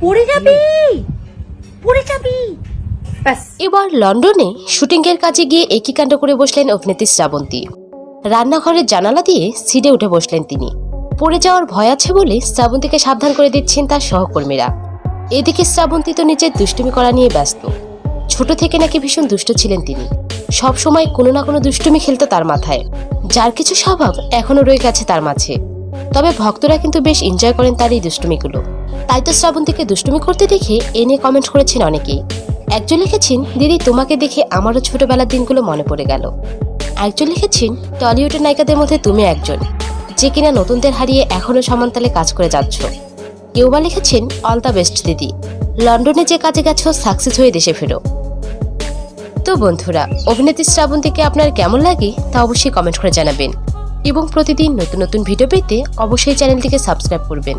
পড়ে যাবি! পড়ে যাবি! এবার লন্ডনে শুটিংয়ের কাজে গিয়ে একই কাণ্ড করে বসলেন অভিনেত্রী শ্রাবন্তী। রান্নাঘরের জানালা দিয়ে সিটে উঠে বসলেন তিনি। পড়ে যাওয়ার ভয় আছে বলে শ্রাবন্তীকে সাবধান করে দিচ্ছেন তার সহকর্মীরা। এদিকে শ্রাবন্তী তো নিজের দুষ্টুমি করা নিয়ে ব্যস্ত। ছোট থেকে নাকি ভীষণ দুষ্ট ছিলেন তিনি। সব সময় কোনো না কোনো দুষ্টুমি খেলতো তার মাথায়। যার কিছু স্বভাব এখনও রয়ে গেছে তার মাঝে। তবে ভক্তরা কিন্তু বেশ এনজয় করেন তার এই দুষ্টুমিগুলো। তাই তো শ্রাবন্তীকে দুষ্টুমি করতে দেখে এ নিয়ে কমেন্ট করেছেন অনেকেই। একজন লিখেছেন, দিদি, তোমাকে দেখে আমারও ছোটবেলার দিনগুলো মনে পড়ে গেল। একজন লিখেছেন, টলিউডের নায়িকাদের মধ্যে তুমি একজন, যে কিনা নতুনদের হারিয়ে এখনও সমানতালে কাজ করে যাচ্ছ। কেউ বা লিখেছেন, অল দ্য বেস্ট, দিদি। লন্ডনে যে কাজে গেছো, সাকসেস হয়ে দেশে ফেরো। তো বন্ধুরা, অভিনেত্রী শ্রাবন্তীকে আপনার কেমন লাগে তা অবশ্যই কমেন্ট করে জানাবেন। এবং প্রতিদিন নতুন নতুন ভিডিও পেতে অবশ্যই চ্যানেলটিকে সাবস্ক্রাইব করবেন।